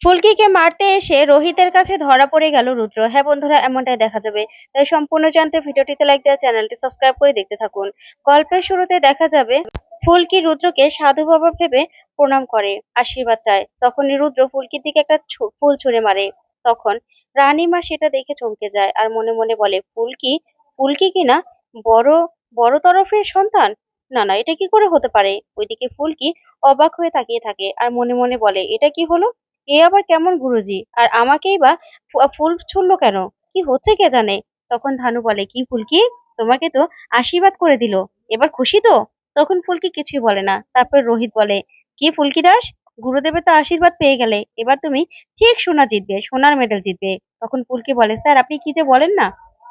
ফুলকিকে মারতে এসে রোহিতের কাছে ধরা পড়ে গেল রুদ্র। হ্যাঁ বন্ধুরা, এমনটাই দেখা যাবে। তাই সম্পূর্ণ জানতে ভিডিওটিতে লাইক দেওয়া, চ্যানেলটি সাবস্ক্রাইব করে দেখতে থাকুন। গল্পের শুরুতে দেখা যাবে, ফুলকি রুদ্রকে সাধু বাবা ভেবে প্রণাম করে, আশীর্বাদ চায়। তখনই রুদ্র ফুলকির দিকে একটা ফুল ছুঁড়ে মারে। তখন রানীমা সেটা দেখে চমকে যায় আর মনে মনে বলে, ফুলকি ফুলকি কিনা বড় বড় তরফের সন্তান? না না, এটা কি করে হতে পারে? ওইদিকে ফুলকি অবাক হয়ে তাকিয়ে থাকে আর মনে মনে বলে, এটা কি হলো? এ আবার কেমন গুরুজি? আর আমাকেই বা ফুল ছুড়লো কেন? কি হচ্ছে কে জানে? তখন ধানু বলে, কি ফুলকি? তোমাকে তো আশীর্বাদ করে দিল। এবার খুশি তো? তখন ফুলকি কিছুই বলে না। তারপর রোহিত বলে, কি ফুলকি দাস? গুরুদেবের তো আশীর্বাদ পেয়ে গেলে। এবার তুমি ঠিক সোনা জিতবে, সোনার মেডেল জিতবে। তখন ফুলকি বলে, স্যার, আপনি কি যে বলেন না?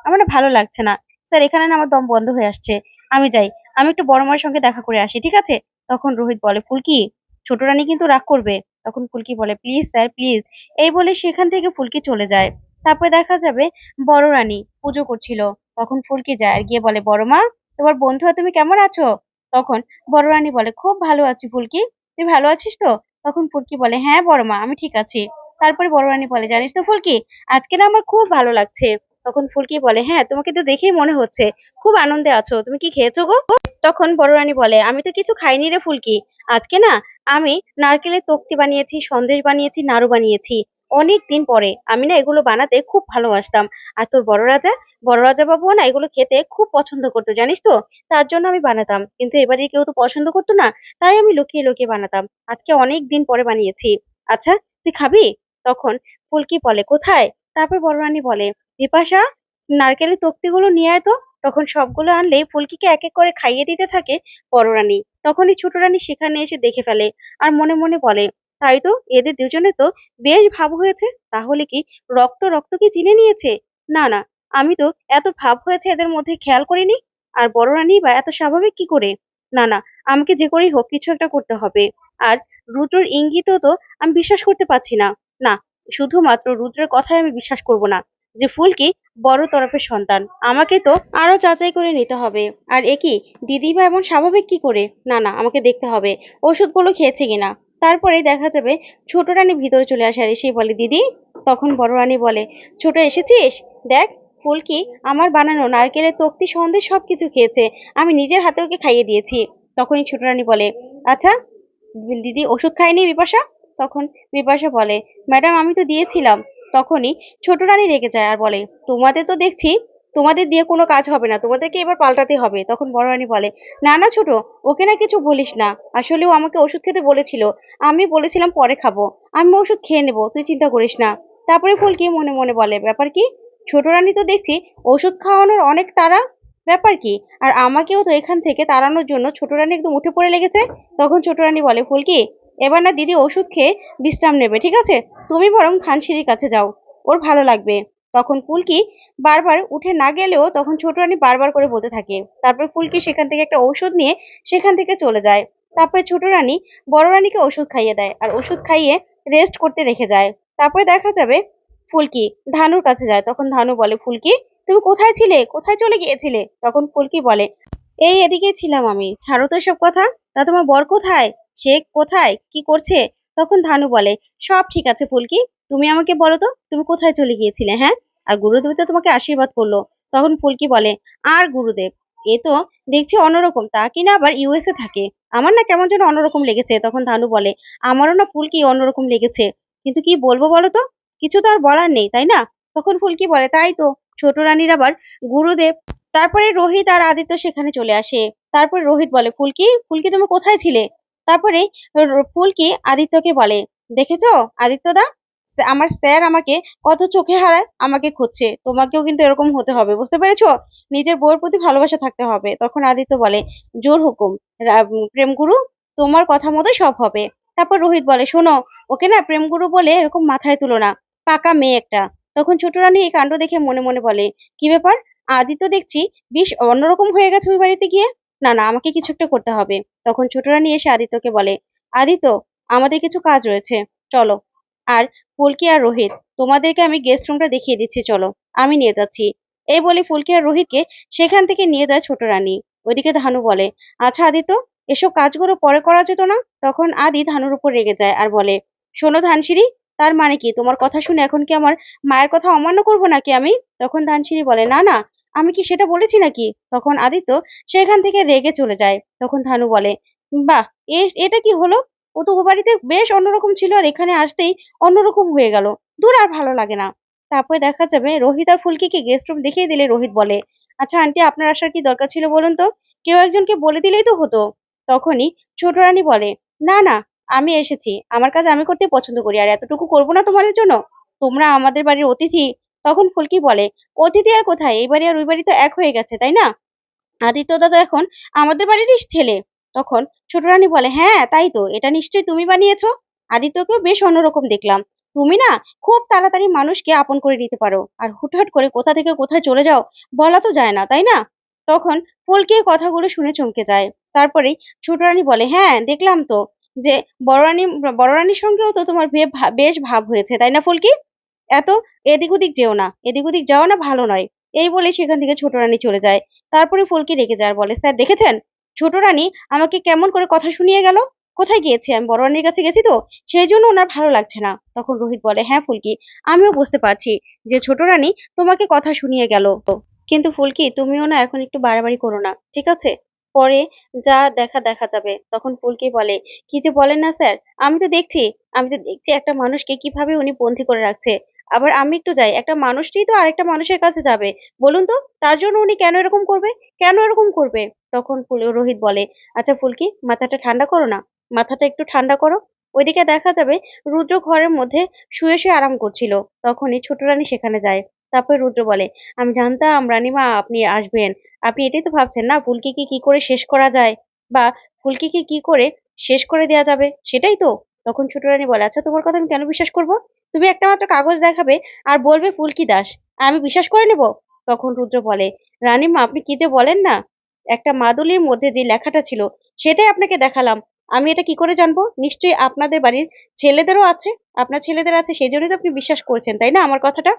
আমার ভালো লাগছে না। স্যার, এখানে না আমার দম বন্ধ হয়ে আসছে। আমি যাই। আমি একটু বড় মায়ের সঙ্গে দেখা করে আসি, ঠিক আছে? তখন রোহিত বলে, ফুলকি, ছোট রানী কিন্তু রাগ করবে। তখন ফুলকি বলে, প্লিজ স্যার, প্লিজ। এই বলে সেখান থেকে ফুলকি চলে যায়। তারপরে দেখা যাবে বড় রানী পুজো করছিল। তখন ফুলকি যায় আর গিয়ে বলে, বড় মা, তোমার বন্ধু আর তুমি কেমন আছো? তখন বড় রানী বলে, খুব ভালো আছি ফুলকি। তুই ভালো আছিস তো? তখন ফুলকি বলে হ্যাঁ বড় মা, আমি ঠিক আছি। তারপরে বড় রানী বলে, জানিস তো ফুলকি, আজকে না আমার খুব ভালো লাগছে। তখন ফুলকি বলে হ্যাঁ তোমাকে তো দেখেই মনে হচ্ছে। খুব আনন্দে আছো। তুমি কি খেয়েছো গো? তখন বড় রানী বলে, আমি তো কিছু খাইনি রে ফুলকি। আজকে না আমি নারকেলের তক্তি বানিয়েছি, সন্দেশ বানিয়েছি, নাড়ু বানিয়েছি। অনেক দিন পরে আমি না এগুলো বানাতে খুব ভালোবাসতাম। আর তোর বড় রাজা বড় রাজা না এগুলো খেতে খুব পছন্দ করতো, জানিস তো? তার জন্য আমি বানাতাম। কিন্তু এবারে কেউ তো পছন্দ করতো না, তাই আমি লুকিয়ে লুকিয়ে বানাতাম। আজকে অনেক দিন পরে বানিয়েছি। আচ্ছা তুই খাবি? তখন ফুলকি বলে, কোথায়? তারপর বড় রানী বলে বিপাশা নারকেলের তক্তিগুলো নিয়ে আয় তো। তখন সবগুলো আনলেই ফুলকিকে এক এক করে খাইয়ে দিতে থাকে বড় রানী। তখনই ছোট রানী সেখানে এসে দেখে ফেলে আর মনে মনে বলে, তাই তো, এদের দুজনে তো বেশ ভাব হয়েছে। তাহলে কি রক্ত রক্ত কি চিনে নিয়েছে? না না, আমি তো এত ভাব হয়েছে এদের মধ্যে খেয়াল করিনি। আর বড় রানী বা এত স্বাভাবিক কি করে? না না, আমাকে যে করেই হোক, কিছু একটা করতে হবে। আর রুদ্রর ইঙ্গিতও তো আমি বিশ্বাস করতে পারছি না। না, শুধুমাত্র রুদ্রের কথাই আমি বিশ্বাস করব না। যে ফুলকি বড় তরফের সন্তান? আমাকে তো আরও যাচাই করে নিতে হবে। আর এ কি? দিদিমা এমন স্বাভাবিক কি করে? না না, আমাকে দেখতে হবে। ওষুধগুলো খেয়েছে কিনা? তারপরে দেখা যাবে ছোট রানী ভিতরে চলে আসে আর এসেই বলে, দিদি? তখন বড় রানী বলে, ছোট এসেছিস? দেখ ফুলকি আমার বানানো নারকেলের তক্তি সন্দেশ সবকিছু খেয়েছে। আমি নিজের হাতে ওকে খাইয়ে দিয়েছি। তখনই ছোট রানী বলে আচ্ছা দিদি ওষুধ খায়নি বিপাশা? তখন বিপাশা বলে, ম্যাডাম, আমি তো দিয়েছিলাম। তখনই ছোট রানী রেগে যায় আর বলে, তোমাদের তো দেখছি তোমাদের দিয়ে কোনো কাজ হবে না, তোমাদেরকে এবার পাল্টাতে হবে। তখন বড় রানী বলে, না না ছোট, ওকে না কিছু বলিস না। আসলে ও আমাকে ওষুধ খেতে বলেছিল, আমি বলেছিলাম পরে খাব। আমি ওষুধ খেয়ে নেব, তুই চিন্তা করিস না। তারপরে ফুলকি মনে মনে বলে, ব্যাপার কি? ছোট রানী তো দেখছি ওষুধ খাওয়ানোর অনেক তারা। ব্যাপার কি? আর আমাকেও তো এখান থেকে তাড়ানোর জন্য ছোট রানী একদম উঠে পড়ে লেগেছে? তখন ছোট রানী বলে, ফুলকি এবার না দিদি ওষুধ খেয়ে বিশ্রাম নেবে, ঠিক আছে? তুমি বরং ধানসিঁড়ির কাছে যাও, ওর ভালো লাগবে। তখন ফুলকি বারবার উঠে না গেলেও তখন ছোট রানী বারবার করে বলতে থাকে। তারপর ফুলকি সেখান থেকে একটা ঔষধ নিয়ে সেখান থেকে চলে যায়। তারপরে ছোট রানী বড় রানীকে ওষুধ খাইয়ে দেয় আর ওষুধ খাইয়ে রেস্ট করতে রেখে যায়। তারপরে দেখা যাবে ফুলকি ধানুর কাছে যায়। তখন ধানু বলে ফুলকি তুমি কোথায় ছিলে? কোথায় চলে গিয়েছিলে? তখন ফুলকি বলে, এই এদিকে ছিলাম আমি। ছাড়ো তো এসব কথা। তা তোমার বর কোথায়? সে কোথায়? কি করছে? তখন ধানু বলে, সব ঠিক আছে ফুলকি, তুমি আমাকে বলো তো, তুমি কোথায় চলে গিয়েছিলে হ্যাঁ? আর গুরুদেব তো তোমাকে আশীর্বাদ করল। তখন ফুলকি বলে, আর গুরুদেব, এ তো দেখছি অন্যরকম, তা কিনা আবার ইউএসএ থাকে? আমার না কেমন যেন অন্যরকম লেগেছে। তখন ধানু বলে, আমারও না ফুলকি অন্যরকম লেগেছে। কিন্তু কি বলব বলো তো? কিছু তো আর বলার নেই, তাই না? তখন ফুলকি বলে, তাই তো, ছোট রানীর আবার গুরুদেব, তারপরে রোহিত আর আদিত্য সেখানে চলে আসে। তারপরে রোহিত বলে, ফুলকি ফুলকি তুমি কোথায় ছিলে? তারপরে ফুলকি আদিত্যকে বলে, দেখেছ আদিত্যদা? আমার স্যার আমাকে কত চোখে হারায়, আমাকে খুঁজছে। তোমাকেও কিন্তু এরকম হতে হবে, বুঝতে পেরেছ? নিজের বউয়ের প্রতি ভালোবাসা থাকতে হবে। তখন আদিত্য বলে, জোর হুকুম। প্রেমগুরু, তোমার কথা মতো সব হবে। তারপর রোহিত বলে, শোনো, ওকে না প্রেমগুরু বলে এরকম মাথায় তুলো না। পাকা মেয়ে একটা। তখন ছোট রানী এই কাণ্ড দেখে মনে মনে বলে, কি ব্যাপার? আদিত্য দেখছি বেশ অন্যরকম হয়ে গেছে ওই বাড়িতে গিয়ে? না না, আমাকে কিছু একটা করতে হবে। তখন ছোট রানী এসে আদিত্যকে বলে, আদিত্য, আমাদের কিছু কাজ রয়েছে, চলো। আর ফুলকি আর রোহিত, তোমাদেরকে আমি গেস্ট রুমটা দেখিয়ে দিচ্ছি, চলো, আমি নিয়ে যাচ্ছি। এই বলে ফুলকি আর রোহিতকে সেখান থেকে নিয়ে যায় ছোট রানী ওইদিকে ধানু বলে আচ্ছা আদিত্য, এসব কাজগুলো পরে করা যেত না? তখন আদি ধানুর উপর রেগে যায় আর বলে, শোনো ধানসিঁড়ি, তার মানে কি? তোমার কথা শুনে এখন কি আমার মায়ের কথা অমান্য করব নাকি আমি? তখন ধানসিঁড়ি বলে, না না আমি কি সেটা বলেছি নাকি? তখন আদিত্য সেখান থেকে রেগে চলে যায়। তখন ধানু বলে, বাহ এটা কি হলো? ও তো ও বাড়িতে বেশ অন্যরকম ছিল আর এখানে আসতেই অন্যরকম হয়ে গেল। দূর আর ভালো লাগে না। তারপরে দেখা যাবে রোহিত আর ফুলকিকে গেস্ট রুম দেখিয়ে দিলে রোহিত বলে আচ্ছা আন্টি, আপনার আসার কি দরকার ছিল বলুন তো? কেউ একজনকে বলে দিলেই তো হতো। তখনই ছোট রানী বলে, না না, আমি এসেছি। আমার কাজ আমি করতে পছন্দ করি। আর এতটুকু করব না তোমাদের জন্য? তোমরা আমাদের বাড়ির অতিথি তখন ফুলকি বলে, অতিথি আর কোথায়? এই বাড়ি আর ওই বাড়ি তো এক হয়ে গেছে, তাই না? আদিত্য দাদা এখন আমাদের বাড়িরই ছেলে। তখন ছোট রানী বলে হ্যাঁ তাই তো, এটা নিশ্চয়ই তুমি বানিয়েছো? আদিত্যকে বেশ অন্যরকম দেখলাম। তুমি না খুব তাড়াতাড়ি মানুষকে আপন করে নিতে পারো, আর হুটহাট করে কোথা থেকে কোথায় চলে যাও, বলা তো যায় না, তাই না? তখন ফুলকি কথাগুলো শুনে চমকে যায়। তারপরেই ছোট রানী বলে হ্যাঁ দেখলাম তো যে বড় রানী, বড় রানীর সঙ্গেও তো তোমার বেশ ভাব হয়েছে, তাই না ফুলকি? এত এদিক ওদিক যেও না, এদিক ওদিক যাওয়া না ভালো নয়। এই বলে সেখান থেকে ছোট রানী চলে যায়। তারপরে ফুলকি রেগে যায় বলে, স্যার, দেখেছেন? ছোট রানী আমাকে কেমন করে কথা শুনিয়ে গেল? কোথায় গিয়েছি আমি? বড় রানীর কাছে গেছি তো? সেই জন্য ওনার ভালো লাগছে না। তখন রোহিত বলে হ্যাঁ ফুলকি, আমিও বুঝতে পারছি যে ছোট রানী তোমাকে কথা শুনিয়ে গেল। কিন্তু ফুলকি, তুমিও না এখন একটু বাড়াবাড়ি করো না, ঠিক আছে? পরে যা দেখা দেখা যাবে। তখন ফুলকি বলে, কি যে বলেন না স্যার, আমি তো দেখছি, আমি তো দেখছি একটা মানুষকে কীভাবে উনি বন্দি করে রাখছে। আবার আমি একটু যাই। একটা মানুষটি তো আরেকটা মানুষের কাছে যাবে। বলুন তো, তার জন্য উনি কেন এরকম করবে? কেন এরকম করবে? তখন রোহিত বলে আচ্ছা ফুলকি, মাথাটা ঠান্ডা করো না। মাথাটা একটু ঠান্ডা করো। ওইদিকে দেখা যাবে রুদ্র ঘরের মধ্যে শুয়ে শুয়ে আরাম করছিল। তখনই ছোট রানী সেখানে যায়। তারপরে রুদ্র বলে, আমি জানতাম রানীমা আপনি আসবেন। আপনি এটাই তো ভাবছেন না ফুলকিকে কি করে শেষ করা যায়? বা ফুলকিকে কি করে শেষ করে দেওয়া যাবে? সেটাই তো? তখন ছোট রানী বলে আচ্ছা তোমার কথা আমি কেন বিশ্বাস করব? তুমি একটা মাত্র কাগজ দেখাবে আর বলবে ফুলকি দাস, আমি বিশ্বাস করে নেব? তখন রুদ্র বলে, রানীমা, আপনি কি যে বলেন না? একটা মাদুলির মধ্যে যে লেখাটা ছিল, সেটাই আপনাকে দেখালাম। আমি এটা কি করে জানব? নিশ্চয়ই আপনাদের বাড়ির ছেলেদেরও আছে, আপনার ছেলেদের আছে সেই জন্যই তো আপনি বিশ্বাস করছেন, তাই না আমার কথাটা?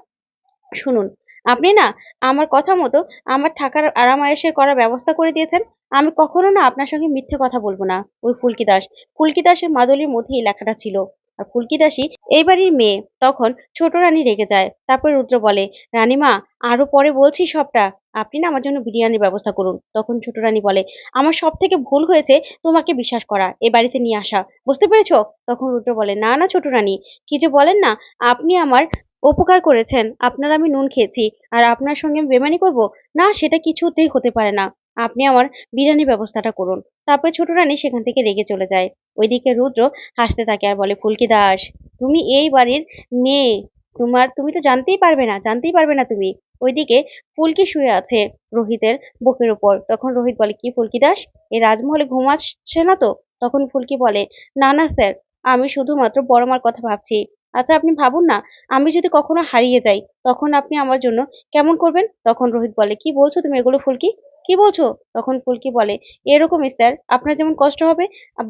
শুনুন, আপনি না আমার কথা মতো আমার থাকার আরাম আয়েশের করার ব্যবস্থা করে দিয়েছেন, আমি কখনো না আপনার সঙ্গে মিথ্যে কথা বলব না। ওই ফুলকি দাস, ফুলকি দাসের মাদুলির মধ্যে এই লেখাটা ছিল। আর ফুলকি দাসই এই বাড়ির মেয়ে। তখন ছোট রানী রেগে যায়। তারপর রুদ্র বলে, রানীমা, আরও পরে বলছি সবটা। আপনি না আমার জন্য বিরিয়ানির ব্যবস্থা করুন। তখন ছোট রানী বলে, আমার সব থেকে ভুল হয়েছে তোমাকে বিশ্বাস করা। এ বাড়িতে নিয়ে আসা। বুঝতে পেরেছ? তখন রুদ্র বলে, না না ছোট রানী। কি যে বলেন না, আপনি আমার উপকার করেছেন। আপনার আমি নুন খেয়েছি। আর আপনার সঙ্গে আমি বেমানি করব? না, সেটা কিছুতেই হতে পারে না। আপনি আমার বিরিয়ানির ব্যবস্থাটা করুন। তারপরে ছোট রানী সেখান থেকে রেগে চলে যায়। ওইদিকে রুদ্র হাসতে থাকে আর বলে, ফুলকি দাস, তুমি এই বাড়ির মেয়ে। তোমার, তুমি তো জানতেই পারবে না, জানতেই পারবে না তুমি। ওইদিকে ফুলকি শুয়ে আছে রোহিতের বুকের উপর। তখন রোহিত বলে, কি ফুলকি দাস? এই রাজমহলে ঘুমাচ্ছে না তো? তখন ফুলকি বলে, না না স্যার, আমি শুধুমাত্র বড় মার কথা ভাবছি। আচ্ছা আপনি ভাবুন না, আমি যদি কখনো হারিয়ে যাই, তখন আপনি আমার জন্য কেমন করবেন? তখন রোহিত বলে, কি বলছো তুমি এগুলো ফুলকি? কি বলছো? তখন ফুলকি বলে, এরকমই স্যার, আপনার যেমন কষ্ট হবে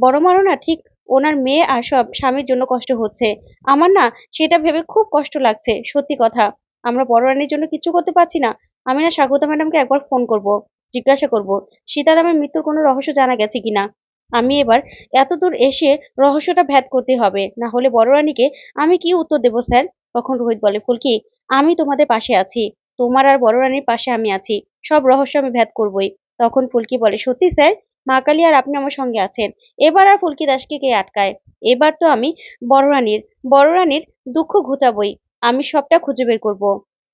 বড় মারও না, ঠিক ওনার মেয়ে আর সব স্বামীর জন্য কষ্ট হচ্ছে। আমার না সেটা ভেবে খুব কষ্ট লাগছে, সত্যি কথা। আমরা বড় রানীর জন্য কিছু করতে পারছি না। আমি না স্বাগতা ম্যাডামকে একবার ফোন করব, জিজ্ঞাসা করব। সীতারামের মৃত্যুর কোনো রহস্য জানা গেছে কিনা আমি এবার এত দূর এসে রহস্যটা ভেদ করতে হবে, না হলে বড় রানীকে আমি কি উত্তর দেবো, স্যার? তখন রোহিত বলে, ফুলকি, আমি তোমাদের পাশে আছি। তোমার আর বড় রানীর পাশে আমি আছি। সব রহস্য আমি ভেদ করবই। তখন ফুলকি বলে, সত্যি স্যার, মা কালী আর আপনি আমার সঙ্গে আছেন। এবার আর ফুলকি দাসকে কে আটকায়? এবার তো আমি বড় রানীর বড় রানীর দুঃখ ঘুচাবই। আমি সবটা খুঁজে বের করব।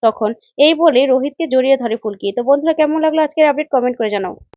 তখন এই বলে রোহিতকে জড়িয়ে ধরে ফুলকি। তো বন্ধুরা, কেমন লাগল আজকের আপডেট কমেন্ট করে জানাও।